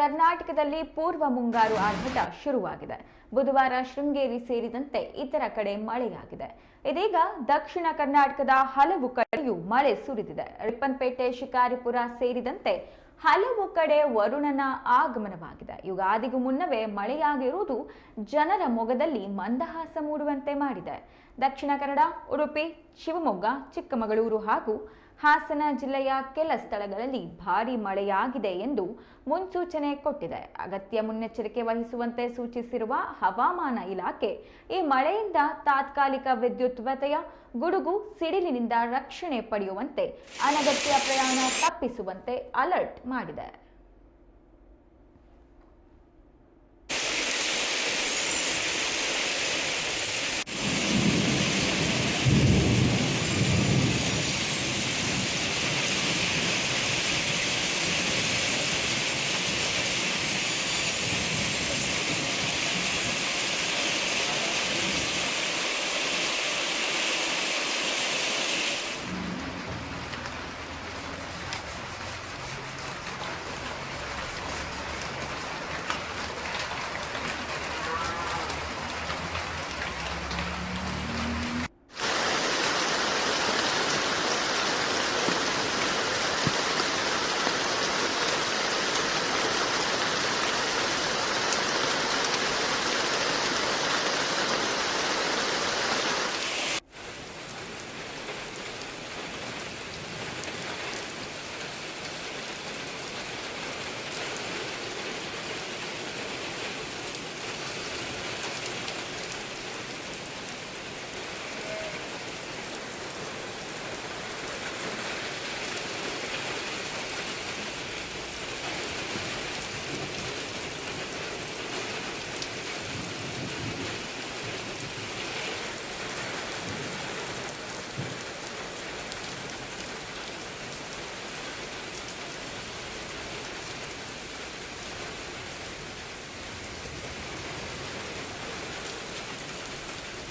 ಕರ್ನಾಟಕದಲ್ಲಿ ಪೂರ್ವ ಮುಂಗಾರು ಆರ್ಭಟ ಶುರುವಾಗಿದೆ. ಬುಧವಾರ ಶೃಂಗೇರಿ ಸೇರಿದಂತೆ ಇತರ ಕಡೆ ಮಳೆಯಾಗಿದೆ. ಇದೀಗ ದಕ್ಷಿಣ ಕರ್ನಾಟಕದ ಹಲವು ಕಡೆಯೂ ಮಳೆ ಸುರಿದಿದೆ. ರಿಪ್ಪನ್ಪೇಟೆ, ಶಿಕಾರಿಪುರ ಸೇರಿದಂತೆ ಹಲವು ಕಡೆ ವರುಣನ ಆಗಮನವಾಗಿದೆ. ಯುಗಾದಿಗೂ ಮುನ್ನವೇ ಮಳೆಯಾಗಿರುವುದು ಜನರ ಮೊಗದಲ್ಲಿ ಮಂದಹಾಸ ಮೂಡುವಂತೆ ಮಾಡಿದೆ. ದಕ್ಷಿಣ ಕನ್ನಡ, ಉಡುಪಿ, ಶಿವಮೊಗ್ಗ, ಚಿಕ್ಕಮಗಳೂರು ಹಾಗೂ ಹಾಸನ ಜಿಲ್ಲೆಯ ಕೆಲ ಸ್ಥಳಗಳಲ್ಲಿ ಭಾರೀ ಮಳೆಯಾಗಿದೆ ಎಂದು ಮುನ್ಸೂಚನೆ ಕೊಟ್ಟಿದೆ. ಅಗತ್ಯ ಮುನ್ನೆಚ್ಚರಿಕೆ ವಹಿಸುವಂತೆ ಸೂಚಿಸಿರುವ ಹವಾಮಾನ ಇಲಾಖೆ ಈ ಮಳೆಯಿಂದ ತಾತ್ಕಾಲಿಕ ವಿದ್ಯುತ್ ವ್ಯತ್ಯಯ, ಗುಡುಗು, ಸಿಡಿಲಿನಿಂದ ರಕ್ಷಣೆ ಪಡೆಯುವಂತೆ ಅನಗತ್ಯ ಪ್ರಯಾಣ ತಪ್ಪಿಸುವಂತೆ ಅಲರ್ಟ್ ಮಾಡಿದೆ.